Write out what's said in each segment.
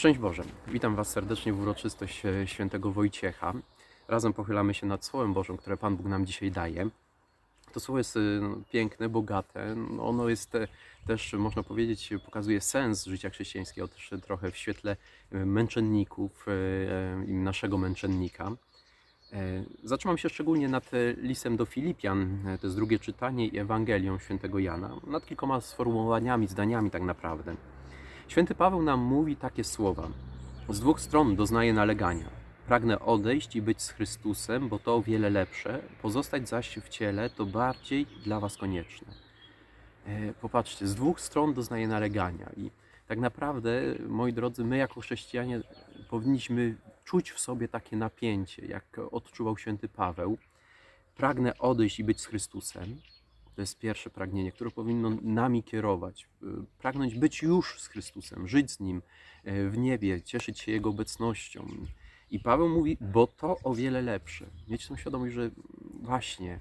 Szczęść Boże. Witam Was serdecznie w uroczystość e, świętego Wojciecha. Razem pochylamy się nad Słowem Bożym, które Pan Bóg nam dzisiaj daje. To słowo jest e, piękne, bogate. No, Ono jest e, też, można powiedzieć, pokazuje sens życia chrześcijańskiego, też trochę w świetle męczenników i naszego męczennika. Zatrzymam się szczególnie nad listem do Filipian, to jest drugie czytanie i Ewangelią świętego Jana, nad kilkoma sformułowaniami, zdaniami tak naprawdę. Święty Paweł nam mówi takie słowa. Z dwóch stron doznaję nalegania. Pragnę odejść i być z Chrystusem, bo to o wiele lepsze. Pozostać zaś w ciele to bardziej dla Was konieczne. E, Popatrzcie, z dwóch stron doznaję nalegania. I tak naprawdę, moi drodzy, my jako chrześcijanie powinniśmy czuć w sobie takie napięcie, jak odczuwał święty Paweł. Pragnę odejść i być z Chrystusem. To jest pierwsze pragnienie, które powinno nami kierować. Y, Pragnąć być już z Chrystusem, żyć z Nim y, w niebie, cieszyć się Jego obecnością. I Paweł mówi, bo to o wiele lepsze. Mieć tą świadomość, że właśnie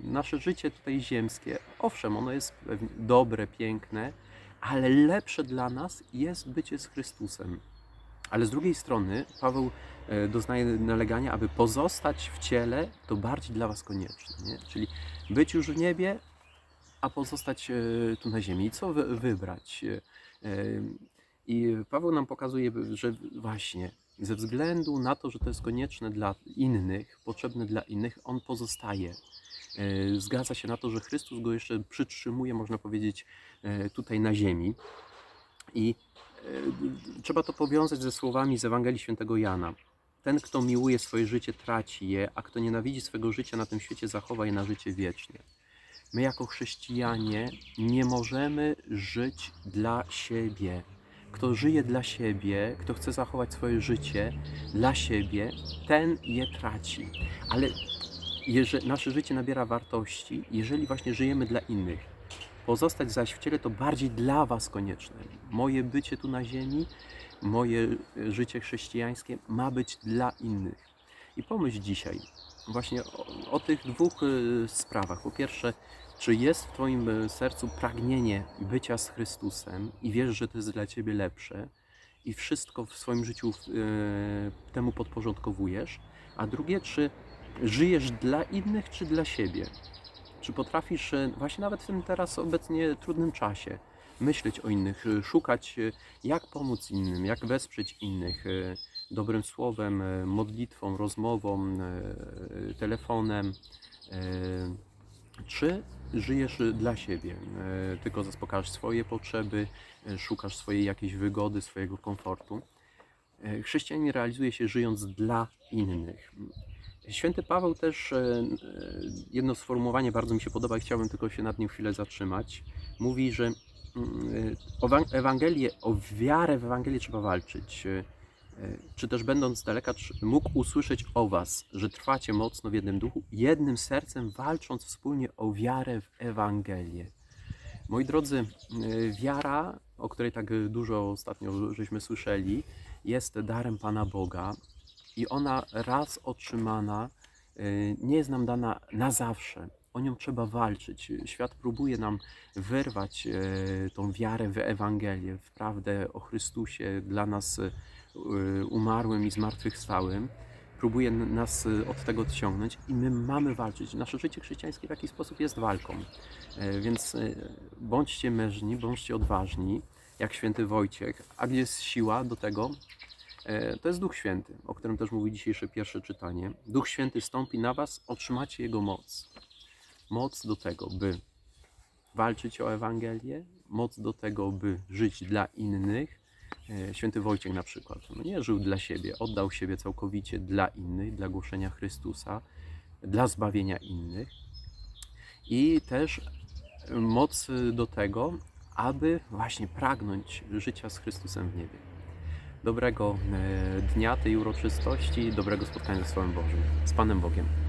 nasze życie tutaj ziemskie, owszem, ono jest dobre, piękne, ale lepsze dla nas jest bycie z Chrystusem. Ale z drugiej strony Paweł e, doznaje nalegania, aby pozostać w ciele, to bardziej dla Was konieczne. Nie? Czyli być już w niebie, a pozostać e, tu na ziemi. Co wy- wybrać? E, e, I Paweł nam pokazuje, że właśnie ze względu na to, że to jest konieczne dla innych, potrzebne dla innych, on pozostaje. Zgadza się na to, że Chrystus go jeszcze przytrzymuje, można powiedzieć, tutaj na ziemi. I trzeba to powiązać ze słowami z Ewangelii Świętego Jana. Ten, kto miłuje swoje życie, traci je, a kto nienawidzi swego życia na tym świecie, zachowa je na życie wiecznie. My, jako chrześcijanie, nie możemy żyć dla siebie. Kto żyje dla siebie, kto chce zachować swoje życie dla siebie, ten je traci. Ale jeżeli nasze życie nabiera wartości, jeżeli właśnie żyjemy dla innych. Pozostać zaś w ciele to bardziej dla Was konieczne. Moje bycie tu na ziemi, moje e, życie chrześcijańskie ma być dla innych. I pomyśl dzisiaj właśnie o, o tych dwóch e, sprawach. Po pierwsze, czy jest w Twoim e, sercu pragnienie bycia z Chrystusem i wiesz, że to jest dla Ciebie lepsze i wszystko w swoim życiu e, temu podporządkowujesz? A drugie, czy żyjesz dla innych, czy dla siebie? Czy potrafisz e, właśnie nawet w tym teraz obecnie trudnym czasie myśleć o innych, e, szukać e, jak pomóc innym, jak wesprzeć innych e, dobrym słowem, modlitwą, rozmową, telefonem? Czy żyjesz dla siebie? Tylko zaspokajasz swoje potrzeby, szukasz swojej jakiejś wygody, swojego komfortu? Chrześcijanin realizuje się żyjąc dla innych. Święty Paweł też, jedno sformułowanie bardzo mi się podoba i chciałbym tylko się nad nim chwilę zatrzymać. Mówi, że o Ewan- Ewangelię, o wiarę w Ewangelię trzeba walczyć. E, e, Czy też będąc z daleka, mógł usłyszeć o Was, że trwacie mocno w jednym duchu, jednym sercem walcząc wspólnie o wiarę w Ewangelię. Moi drodzy, wiara, o której tak dużo ostatnio żeśmy słyszeli, jest darem Pana Boga i ona raz otrzymana y, nie jest nam dana na zawsze. O nią trzeba walczyć. Świat próbuje nam wyrwać y, tą wiarę w Ewangelię, w prawdę o Chrystusie dla nas y, umarłym i zmartwychwstałym. Próbuje nas y, od tego odciągnąć i my mamy walczyć. Nasze życie chrześcijańskie w jakiś sposób jest walką. E, Więc bądźcie mężni, bądźcie odważni, jak święty Wojciech. A gdzie jest siła do tego? E, To jest Duch Święty, o którym też mówi dzisiejsze pierwsze czytanie. Duch Święty stąpi na Was, otrzymacie Jego moc. Moc do tego, by walczyć o Ewangelię, moc do tego, by żyć dla innych. E, Święty Wojciech na przykład no nie żył dla siebie, oddał siebie całkowicie dla innych, dla głoszenia Chrystusa, dla zbawienia innych. I też moc do tego, aby właśnie pragnąć życia z Chrystusem w niebie dobrego e, dnia tej uroczystości, dobrego spotkania ze Słowem Bożym. Z Panem Bogiem.